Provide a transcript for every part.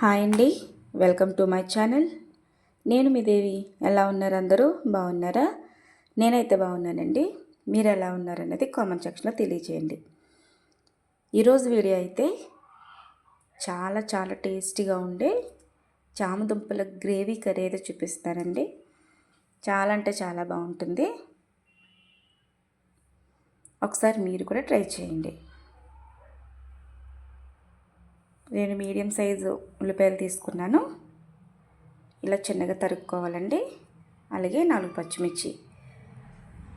Hi అండి. Welcome to my channel. నేను మీ దేవి. ఎలా ఉన్నారు అందరూ? బాగున్నారా? నేనైతే బాగున్నానండి. మీరు ఎలా ఉన్నారన్నది కామెంట్ సెక్షన్లో తెలియజేయండి. ఈరోజు వీడియో అయితే చాలా చాలా టేస్టీగా ఉండే చామదుంపల గ్రేవీ కర్రీ అయితే చూపిస్తానండి. చాలా అంటే చాలా బాగుంటుంది. ఒకసారి మీరు కూడా ట్రై చేయండి. నేను మీడియం సైజు ఉల్లిపాయలు తీసుకున్నాను. ఇలా చిన్నగా తరుక్కోవాలండి. అలాగే నాలుగు పచ్చిమిర్చి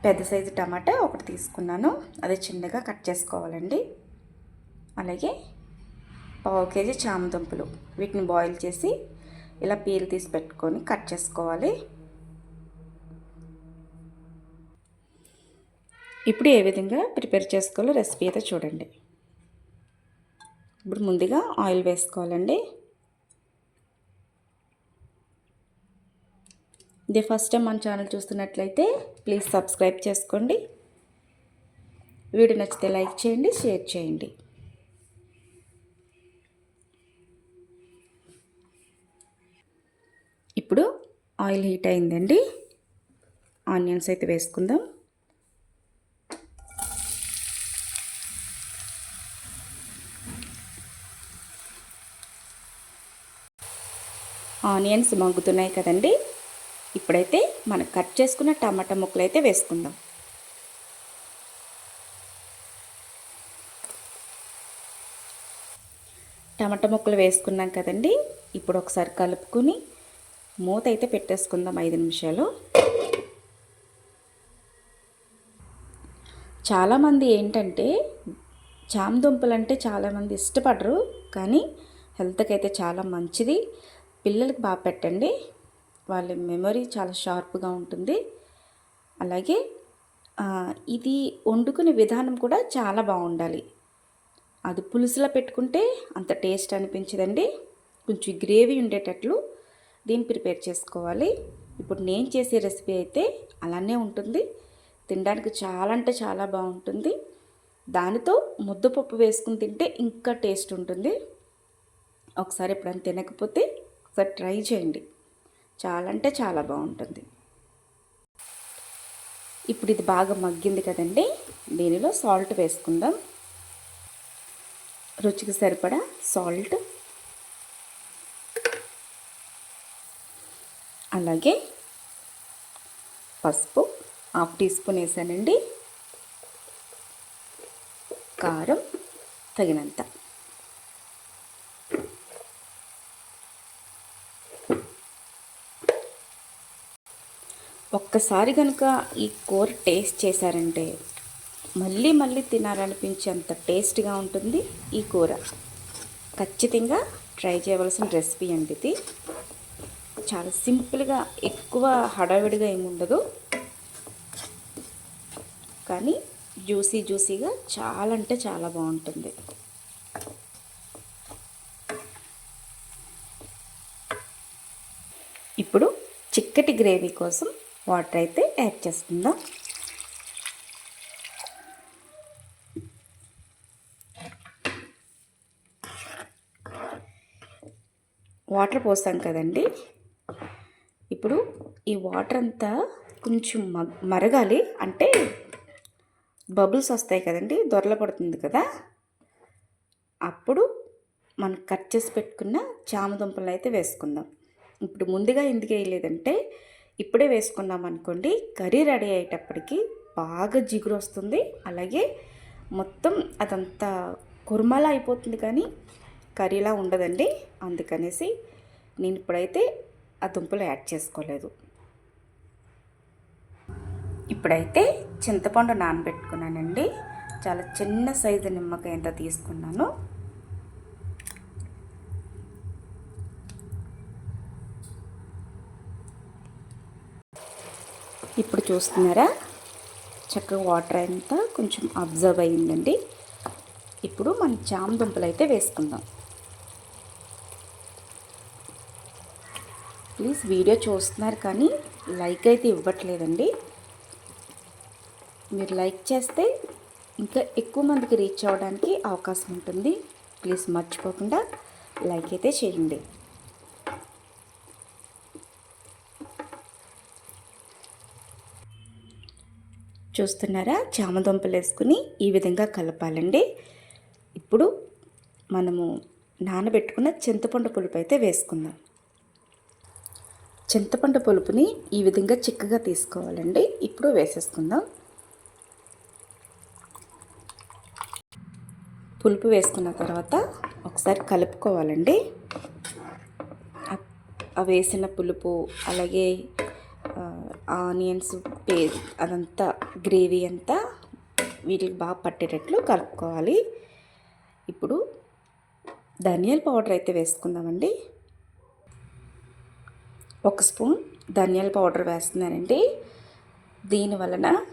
పెద్ద సైజు టమాటా ఒకటి తీసుకున్నాను. అది చిన్నగా కట్ చేసుకోవాలండి. అలాగే పావు కేజీ చామదుంపలు వీటిని బాయిల్ చేసి ఇలా పీల్ తీసి పెట్టుకొని కట్ చేసుకోవాలి. ఇప్పుడు ఏ విధంగా ప్రిపేర్ చేసుకోవాలో రెసిపీ అయితే చూడండి. ఇప్పుడు ముందుగా ఆయిల్ వేసుకోవాలండి. ఇది ఫస్ట్ టైం మన ఛానల్ చూస్తున్నట్లయితే ప్లీజ్ సబ్స్క్రైబ్ చేసుకోండి. వీడియో నచ్చితే లైక్ చేయండి షేర్ చేయండి. ఇప్పుడు ఆయిల్ హీట్ అయిందండి. ఆనియన్స్ అయితే వేసుకుందాం. ఆనియన్స్ మగ్గుతున్నాయి కదండి. ఇప్పుడైతే మనం కట్ చేసుకున్న టమాటా ముక్కలు అయితే వేసుకుందాం. టమాటా ముక్కలు వేసుకున్నాం కదండి. ఇప్పుడు ఒకసారి కలుపుకొని మూత అయితే పెట్టేసుకుందాం ఐదు నిమిషాలు. చాలామంది ఏంటంటే చామదుంపలు అంటే చాలామంది ఇష్టపడరు కానీ హెల్త్కి అయితే చాలా మంచిది. పిల్లలకి బాగా పెట్టండి. వాళ్ళ మెమరీ చాలా షార్ప్గా ఉంటుంది. అలాగే ఇది వండుకునే విధానం కూడా చాలా బాగుండాలి. అది పులుసులో పెట్టుకుంటే అంత టేస్ట్ అనిపించదండి. కొంచెం గ్రేవీ ఉండేటట్లు దీన్ని ప్రిపేర్ చేసుకోవాలి. ఇప్పుడు నేను చేసే రెసిపీ అయితే అలానే ఉంటుంది. తినడానికి చాలా అంటే చాలా బాగుంటుంది. దానితో ముద్దపప్పు వేసుకుని తింటే ఇంకా టేస్ట్ ఉంటుంది. ఒకసారి ఎప్పుడైనా తినకపోతే ఒకసారి ట్రై చేయండి. చాలా అంటే చాలా బాగుంటుంది. ఇప్పుడు ఇది బాగా మగ్గింది కదండి. దీనిలో సాల్ట్ వేసుకుందాం. రుచికి సరిపడా సాల్ట్ అలాగే పసుపు హాఫ్ టీ స్పూన్ వేసానండి. కారం తగినంత. ఒక్కసారి కనుక ఈ కూర టేస్ట్ చేశారంటే మళ్ళీ మళ్ళీ తినాలనిపించేంత టేస్ట్గా ఉంటుంది ఈ కూర. ఖచ్చితంగా ట్రై చేయవలసిన రెసిపీ అండి ఇది. చాలా సింపుల్గా ఎక్కువ హడావిడిగా ఏముండదు కానీ జ్యూసీ జ్యూసీగా చాలా అంటే చాలా బాగుంటుంది. ఇప్పుడు చిక్కటి గ్రేవీ కోసం వాటర్ అయితే యాడ్ చేసుకుందాం. వాటర్ పోసాం కదండి. ఇప్పుడు ఈ వాటర్ అంతా కొంచెం మరగాలి. అంటే బబుల్స్ వస్తాయి కదండి దొరల పడుతుంది కదా. అప్పుడు మనం కట్ చేసి పెట్టుకున్న చామదుంపలు అయితే వేసుకుందాం. ఇప్పుడు ముందుగా ఎందుకు వేయలేదంటే ఇప్పుడే వేసుకున్నాం అనుకోండి కర్రీ రెడీ అయ్యేటప్పటికి బాగా జిగురు వస్తుంది. అలాగే మొత్తం అదంతా కుర్మలా అయిపోతుంది కానీ కర్రీలా ఉండదండి. అందుకనేసి నేను ఇప్పుడైతే ఆ దుంపలు యాడ్ చేసుకోలేదు. ఇప్పుడైతే చింతపండు నానబెట్టుకున్నానండి. చాలా చిన్న సైజు నిమ్మకాయ ఎంత తీసుకున్నాను. ఇప్పుడు చూస్తున్నారా? చక్కగా వాటర్ అంతా కొంచెం అబ్జర్వ్ అయ్యిందండి. ఇప్పుడు మన జామ దుంపలు అయితే వేసుకుందాం. ప్లీజ్ వీడియో చూస్తున్నారు కానీ లైక్ అయితే ఇవ్వట్లేదండి. మీరు లైక్ చేస్తే ఇంకా ఎక్కువ మందికి రీచ్ అవ్వడానికి అవకాశం ఉంటుంది. ప్లీజ్ మర్చిపోకుండా లైక్ అయితే చేయండి. చూస్తున్నారా? చామదుంపలు వేసుకుని ఈ విధంగా కలపాలండి. ఇప్పుడు మనము నానబెట్టుకున్న చింతపండు పులుపు అయితే వేసుకుందాం. చింతపండు పులుపుని ఈ విధంగా చిక్కగా తీసుకోవాలండి. ఇప్పుడు వేసేసుకుందాం. పులుపు వేసుకున్న తర్వాత ఒకసారి కలుపుకోవాలండి. వేసిన పులుపు అలాగే ఆనియన్స్ పే అదంతా గ్రేవీ అంతా వీటికి బాగా పట్టేటట్లు కలుపుకోవాలి. ఇప్పుడు ధనియాల పౌడర్ అయితే వేసుకుందామండి. ఒక స్పూన్ ధనియాల పౌడర్ వేస్తున్నానండి. దీని వలన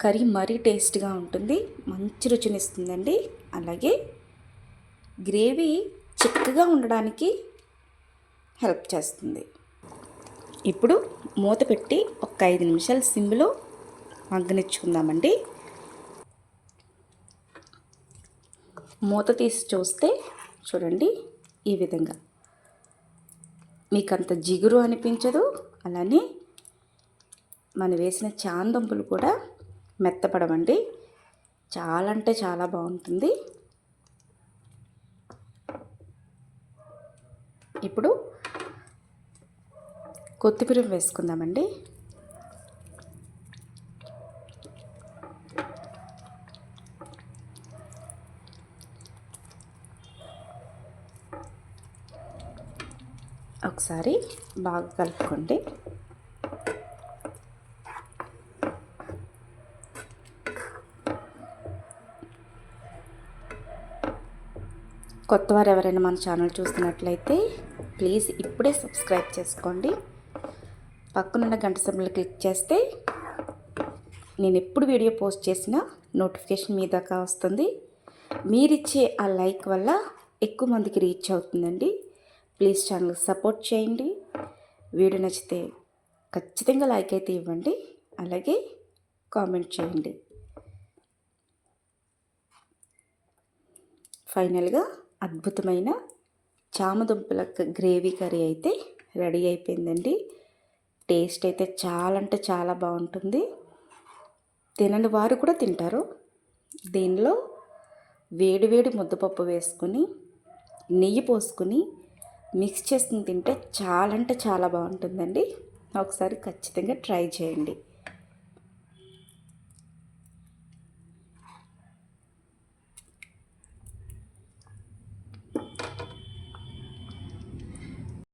కర్రీ మరీ టేస్ట్గా ఉంటుంది మంచి రుచిని ఇస్తుందండి. అలాగే గ్రేవీ చిక్కగా ఉండడానికి హెల్ప్ చేస్తుంది. ఇప్పుడు మూత పెట్టి ఒక ఐదు నిమిషాలు సిమ్లో మగ్గనిచ్చుకుందామండి. మూత తీసి చూస్తే చూడండి ఈ విధంగా. మీకు అంత జిగురు అనిపించదు అలానే మనం వేసిన చాందంపులు కూడా మెత్తపడవండి. చాలా అంటే చాలా బాగుంటుంది. ఇప్పుడు కొత్తిమీర వేసుకుందామండి. ఒకసారి బాగా కలుపుకోండి. కొత్తవారు ఎవరైనా మన ఛానల్ చూస్తున్నట్లయితే ప్లీజ్ ఇప్పుడే సబ్స్క్రైబ్ చేసుకోండి. పక్కనున్న గంట సింబల్ క్లిక్ చేస్తే నేను ఎప్పుడు వీడియో పోస్ట్ చేసినా నోటిఫికేషన్ మీ దాకా వస్తుంది. మీరిచ్చే ఆ లైక్ వల్ల ఎక్కువ మందికి రీచ్ అవుతుందండి. ప్లీజ్ ఛానల్ సపోర్ట్ చేయండి. వీడియో నచ్చితే ఖచ్చితంగా లైక్ అయితే ఇవ్వండి. అలాగే కామెంట్ చేయండి. ఫైనల్గా అద్భుతమైన చామదుంపల గ్రేవీ కర్రీ అయితే రెడీ అయిపోయిందండి. టేస్ట్ అయితే చాలా అంటే చాలా బాగుంటుంది. తినని వారు కూడా తింటారు. దీనిలో వేడివేడి ముద్దపప్పు వేసుకుని నెయ్యి పోసుకుని మిక్స్ చేసుకుని తింటే చాలా అంటే చాలా బాగుంటుందండి. ఒకసారి ఖచ్చితంగా ట్రై చేయండి.